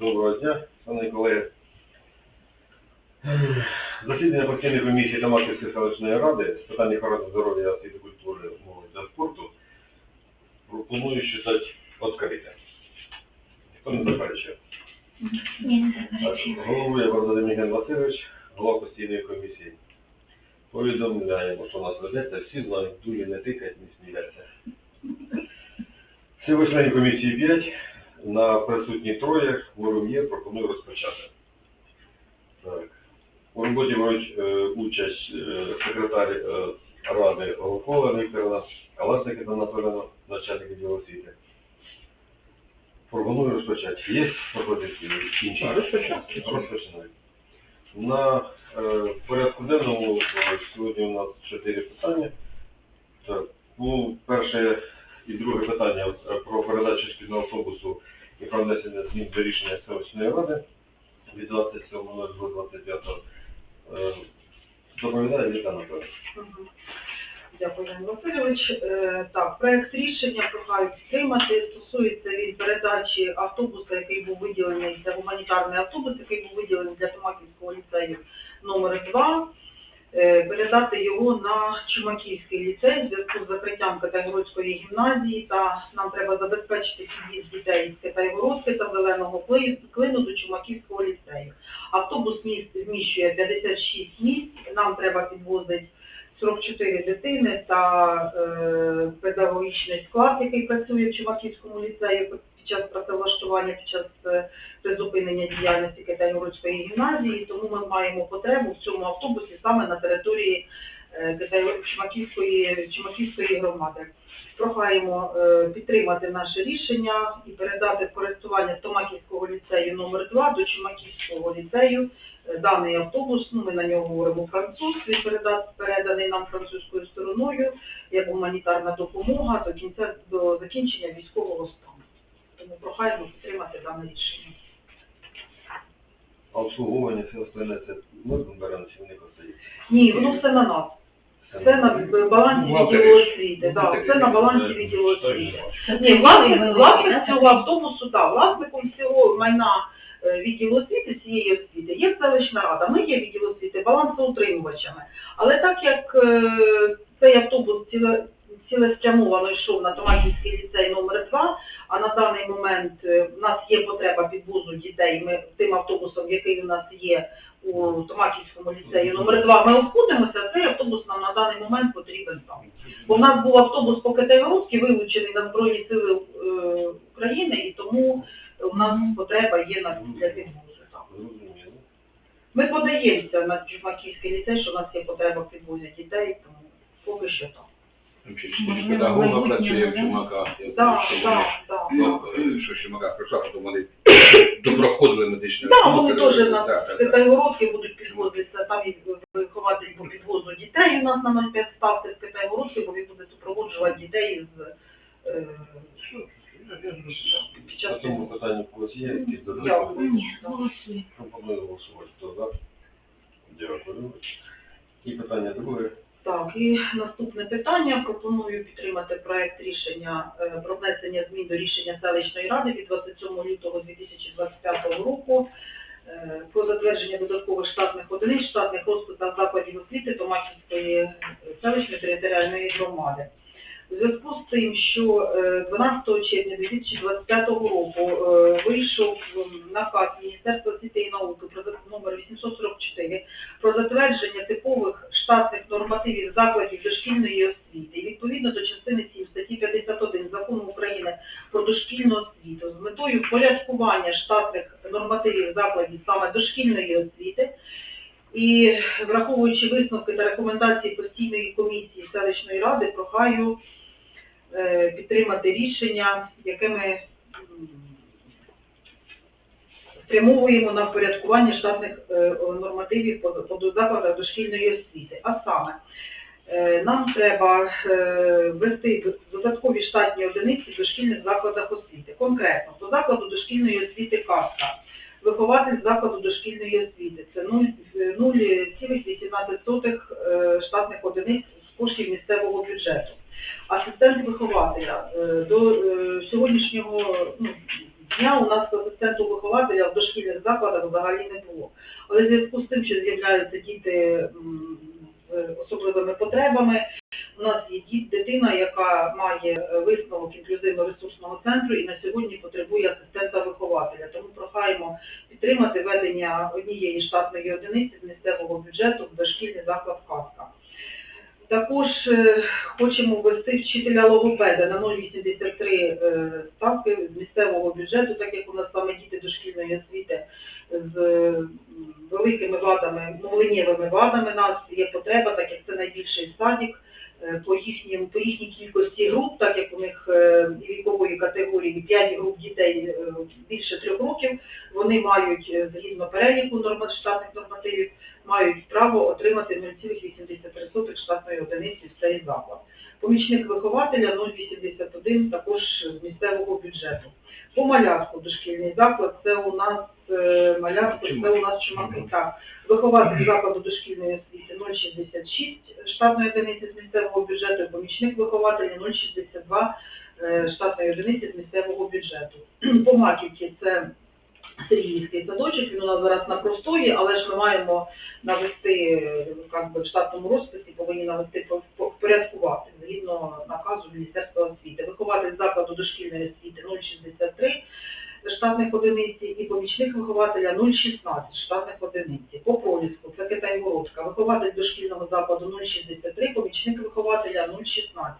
Доброго дня, шановні колеги. Засідання постійної комісії Тамаківської селищної ради з питань охорони здоров'я, освіти, культури, молоді та спорту пропоную считати відкрите. Хто не заперечує? Головує Бородин Євген Васильович, голова постійної комісії. Повідомляємо, що у нас ведеться, всі знають, дулі не тикають, не сміються. Всього членів комісії 5, на присутні троє, ворум є, пропоную розпочати. Так. У роботі беруть е, участь е, секретар е, ради Голкова Вікторовна, Каласник Івана Анатолійовна, начальник відділу освіти. Пропоную розпочати. Є пропозиції інші? Розпочати. Розпочинаємо. На е, порядку денному е, сьогодні у нас чотири питання. Так, ну, перше і друге питання е, про передачу шкільного автобусу і про внесення змін до рішення селищної ради від 27.02.25. Е, Доповідає Віта Анатолій. Дякую, Іван Васильович. Е, Так, проект рішення прохають підтримати. Стосується він передачі автобуса, який був виділений, це гуманітарний автобус, який був виділений для Томаківського ліцею номер 2 передати його на Чумаківський ліцей в зв'язку з закриттям Китайгородської гімназії, та нам треба забезпечити під'їзд дітей з Китайгородки та Зеленого Кли- Клину до Чумаківського ліцею. Автобус міст вміщує 56 місць, нам треба підвозити 44 дитини та е, педагогічний склад, який працює в Чумаківському ліцеї час працевлаштування, під час е, призупинення діяльності Китайгородської гімназії, тому ми маємо потребу в цьому автобусі саме на території е, Китай- Чумаківської, Чумаківської громади. Прохаємо е, підтримати наше рішення і передати в користування Томаківського ліцею номер 2 до Чумаківського ліцею Е, даний автобус, ну ми на нього говоримо француз, він переда- переданий нам французькою стороною як гуманітарна допомога до кінця до закінчення військового стану. Тому прохаємо підтримати дане рішення. А обслуговування все остальне це ми беремо чи вони постають? Ні, воно все на нас. Все на балансі відділу освіти. Так, все на балансі відділу освіти. Ні, власник, власник цього автобусу, так, власником цього майна е, відділу освіти, цієї освіти, є селищна рада. Ми є відділ освіти балансоутримувачами. Але так як е, цей автобус ціле, цілеспрямовано йшов на Томаківський ліцей номер 2 а на даний момент е, в нас є потреба підвозу дітей. Ми тим автобусом, який у нас є у Томаківському ліцеї номер 2 ми обходимося, цей автобус нам на даний момент потрібен там. Бо в нас був автобус по Китайгородській вилучений на Збройні Сили е, України, і тому у нас потреба є на для підвозу. Ми подаємося на Чумаківський ліцей, що у нас є потреба в підвозі дітей, тому поки що так. Педагога працює в Чумаках. я знаю, Так, що так, вони- так. Ну, е, що в Чумаках прийшла, потім вони допроходили медичне. Так, вони теж на Так, так, так. Китайгородки будуть підвозитися, там і вихователь по підвозу дітей у нас на 05 ставки з Китайгородки, бо він буде супроводжувати дітей з е, під На час цьому питанні в когось є якісь Дякую. додаткові? Голосуй. Пропоную голосувати. Хто за? Дякую. І питання друге. Так, і наступне питання. Пропоную підтримати проект рішення е, про внесення змін до рішення селищної ради від 27 лютого 2025 року е, про затвердження додаткових штатних одиниць штатних розписах закладів освіти Томаківської селищної територіальної громади. У зв'язку з тим, що е, 12 червня 2025 року е, вийшов наказ Міністерства освіти і науки про номер 844 про затвердження типових штатних нормативів закладів дошкільної освіти. Відповідно до частини 7 статті 51 Закону України про дошкільну освіту з метою впорядкування штатних нормативів закладів саме дошкільної освіти. І враховуючи висновки та рекомендації постійної комісії селищної ради, прохаю е, підтримати рішення, яке ми спрямовуємо на впорядкування штатних е, нормативів по, закладах дошкільної освіти. А саме, е, нам треба е, ввести додаткові штатні одиниці в дошкільних закладах освіти. Конкретно, по закладу дошкільної освіти «Казка». Вихователь закладу дошкільної освіти це 0,18 е, штатних одиниць з коштів місцевого бюджету. Асистент вихователя е, до е, сьогоднішнього ну, дня у нас асистенту вихователя в дошкільних закладах взагалі не було. Але в зв'язку з тим, що з'являються діти з особливими потребами, у нас є дитина, яка має висновок інклюзивно-ресурсного центру і на сьогодні потребує асистента вихователя. Тому прохаємо підтримати ведення однієї штатної одиниці з місцевого бюджету в дошкільний заклад «Казка». Також е, хочемо ввести вчителя логопеда на 0,83 е, ставки з місцевого бюджету, так як у нас саме діти дошкільної освіти з великими вадами, мовленнєвими вадами. Нас є потреба, так як це найбільший садик е, по їхнім по їхній кількості груп, так як у них е, вікової категорії 5 груп дітей е, більше трьох років, вони мають е, згідно переліку норма штатних нормативів мають право отримати 0,83 штатної одиниці в цей заклад. Помічник вихователя 0,81 також з місцевого бюджету. По малятку дошкільний заклад це у нас е, це у нас чумаки. Так, вихователь закладу дошкільної освіти 0,66 штатної одиниці з місцевого бюджету, помічник вихователя 0,62 е, штатної одиниці з місцевого бюджету. По маківці це Сергійський садочок, він у нас зараз на простої, але ж ми маємо навести би, в штатному розписі, повинні навести по- по- впорядкувати згідно наказу Міністерства освіти. Вихователь закладу дошкільної освіти 0,63 штатних одиниці і помічник вихователя 0,16 штатних одиниці. По проліску це Китайгородка. Вихователь дошкільного закладу 0,63, помічник вихователя 0,16.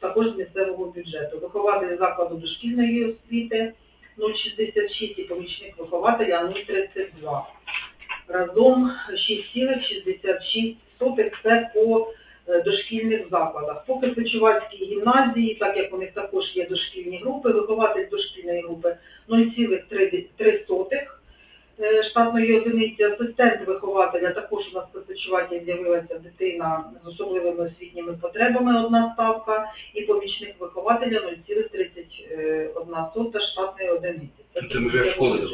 Також з місцевого бюджету. Вихователь закладу дошкільної освіти 0,66 і помічник вихователя 0,32. Разом 6,66 це по дошкільних закладах. По Кирпичувацькій гімназії, так як у них також є дошкільні групи, вихователь дошкільної групи 0,3 е, штатної одиниці, асистент вихователя, також у нас в Кирпичуваті з'явилася дитина з особливими освітніми потребами, одна ставка, і помічник вихователя 0,31 штатної одиниці. Це вже школи.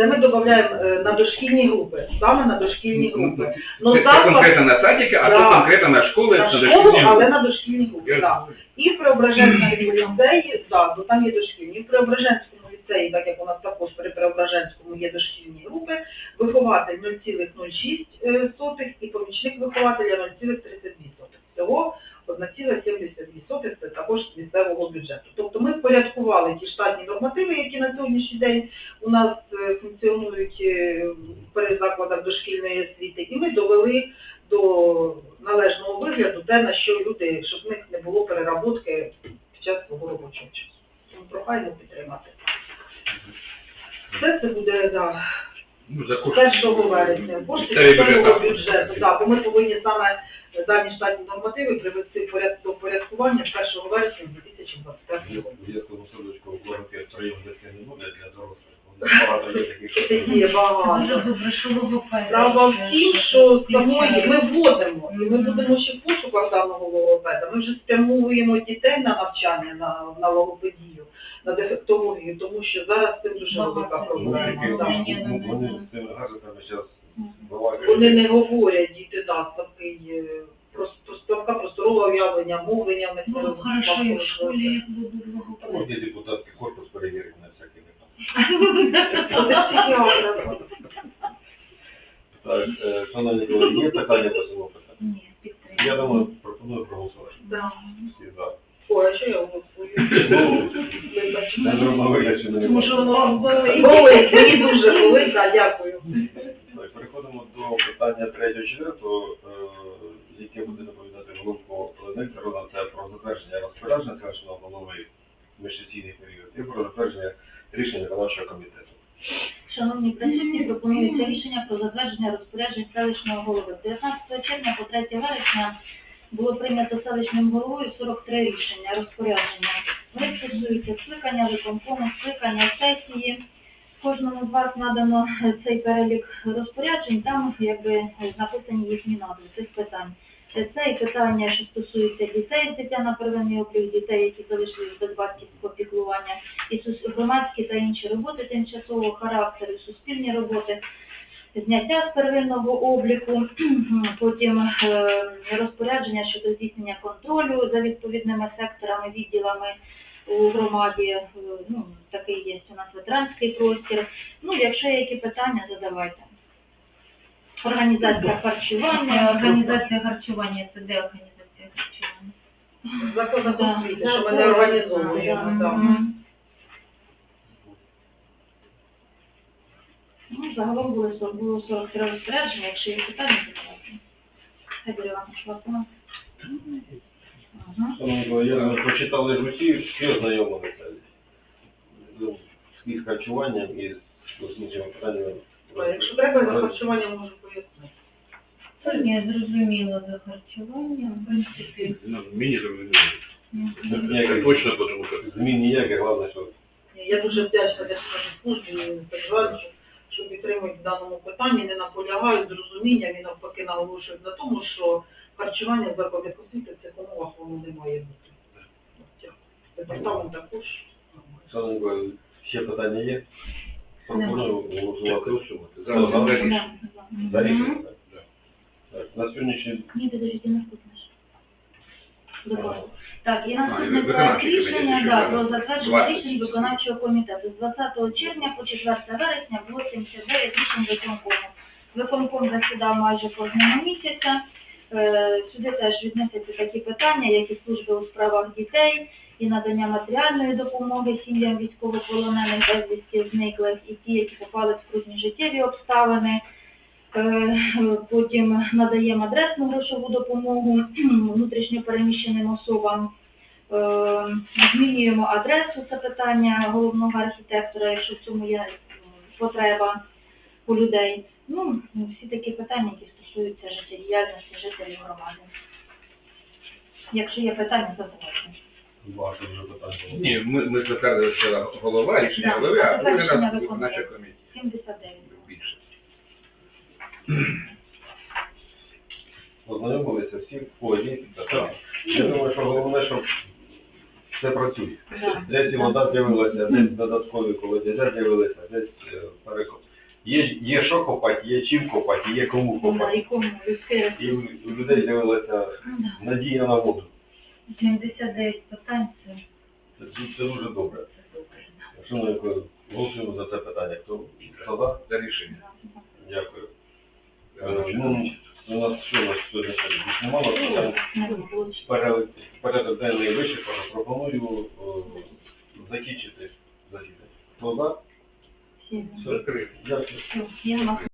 Це ми додаємо е, на дошкільні групи, саме на дошкільні групи. Ну, Це заклад- конкретно на садики, а Да. тут конкретно на школи, На на школу, дошкільні але на дошкільні групи, Я- так. І в Преображенському ліцеї, так, бо там є дошкільні. І в Преображенському ліцеї, так як у нас також при Преображенському є дошкільні групи, вихователь 0,06 е, і помічник вихователя 0,32 сотих. Всього 1,72 це також з місцевого бюджету. Тобто ми впорядкували ті штатні нормативи, які на сьогоднішній день у нас е, функціонують е, при закладах дошкільної освіти, і ми довели до належного вигляду те, на що люди, щоб в них не було переработки під час свого робочого часу. Тому прохаємо підтримати. Все це буде за Ну, 1 вересня. Кошти місцевого бюджету. Так, бо ми повинні саме дані штатні нормативи привести до порядкування 1 вересня 2025 року. Я тому садочку в логопед прийом дитини буде для дорослих. Багато є таких, що Це є багато. Добре, що логопед. Справа в тім, що самої ми вводимо, і ми будемо ще в пошуках даного логопеда. Ми вже спрямовуємо дітей на навчання на, на логопедію, на дефектологію, тому що зараз це дуже велика проблема. да. Вони з цими гаджетами зараз Вони балакають. не говорять, діти, так, такий е, прос- просторка, уявлення, мовлення в них не Ну, хорошо, і в школі як будуть Ну, логопед. є депутатський корпус перевірить на Так, е, шановні колеги, є питання по цьому питанню? Ні, підтримую. Я думаю, пропоную проголосувати. Да. Всі за. Ой, а що я голосую? Не не Тому що воно болить. Мені дуже болить, так, дякую. Так, переходимо до питання третього четвертого, е, яке буде доповідати головку Нестерона. Це про затвердження розпорядження селищного голови в міжсесійний період і про затвердження рішення виконавчого комітету. Шановні присутні, пропонується рішення про затвердження розпоряджень селищного голови. З 19 червня по 3 вересня було прийнято селищним головою 43 рішення розпорядження. Вони стосуються скликання виконкому, скликання сесії. Кожному з вас надано цей перелік розпоряджень, там якби написані їхні назви цих питань. Це і питання, що стосуються дітей дитя на первинний облік, дітей, які залишились без батьківського піклування, і громадські та інші роботи тимчасового характеру, суспільні роботи, зняття з первинного обліку, потім е, розпорядження щодо здійснення контролю за відповідними секторами, відділами, у громаді, е, ну, такий є у нас ветеранський простір. Ну, якщо є які питання, задавайте. Організація Е, харчування, Організація харчування, це де організація харчування? Закон Да, освіти, що ми не організовуємо. Мгм. Ну, загалом було, сор- було 43 розпорядження, якщо є питання, задавайте. Федір Іванович, Вартова. Ага. Шановні я прочитали ж усі, всі ознайомилися. Ну, з харчуванням і з освітніми питаннями. Якщо треба, за харчування можу пояснити. Це не зрозуміло за харчування, в принципі. Ну, мені зрозуміло. мгм. Точно, тому що змін ніяких, головне, що Я дуже вдячна Державній службі, сподіваюся, що, що підтримують в даному питанні, не наполягають з розумінням і навпаки наголошують на тому, що харчування в закладах освіти в цих умовах воно не має бути. Дякую. Департамент також. Шановні колеги, ще питання є? Пропоную голосувати. голосувати. За Ну, за рішення. Да, За да. рішення. Так? Так, на сьогоднішній Ні, підождіть, наступне ж. Добре. Так, і А, і наступне проект виконавчий рішення да, про затвердження 20. рішень виконавчого комітету. З 20 червня по 4 вересня було 79 рішень виконкому. Виконком засідав майже кожного місяця. Е, Сюди теж відносяться такі питання, як і служби у справах дітей, і надання матеріальної допомоги сім'ям військовополонених безвісті зниклих, і ті, які попали в скрутні життєві обставини. Е, Потім надаємо адресну грошову допомогу внутрішньо переміщеним особам. Е, Змінюємо адресу, це питання головного архітектора, якщо в цьому є потреба у людей. Ну, всі такі питання, які стосуються життєдіяльності жителів громади. Якщо є питання, задавайте. Ваше вже питання. Ні, ми, ми затвердили вчора голова, рішення Да, голови, а а друге тепер рішення нас виконкому. наша комісія 79. більше. Ознайомилися всі в полі. Я думаю, що головне, щоб все працює. Да. Десь і вода з'явилася, десь додаткові колодязя з'явилися, десь е, перекоп. Є, є що копати, є чим копати, є кому копати. і людське. І у у людей з'явилася Ну, да. надія на воду. 79 питань, це Це, дуже добре. Шановні колеги, голосуємо за це питання. Хто за? За рішення. Дякую. Е, Ну, у нас що у нас сьогодні ще немало питань. Порядок, порядок денний вичерпано. Пропоную е, закінчити засідання. Хто за? Закрити. Дякую. Я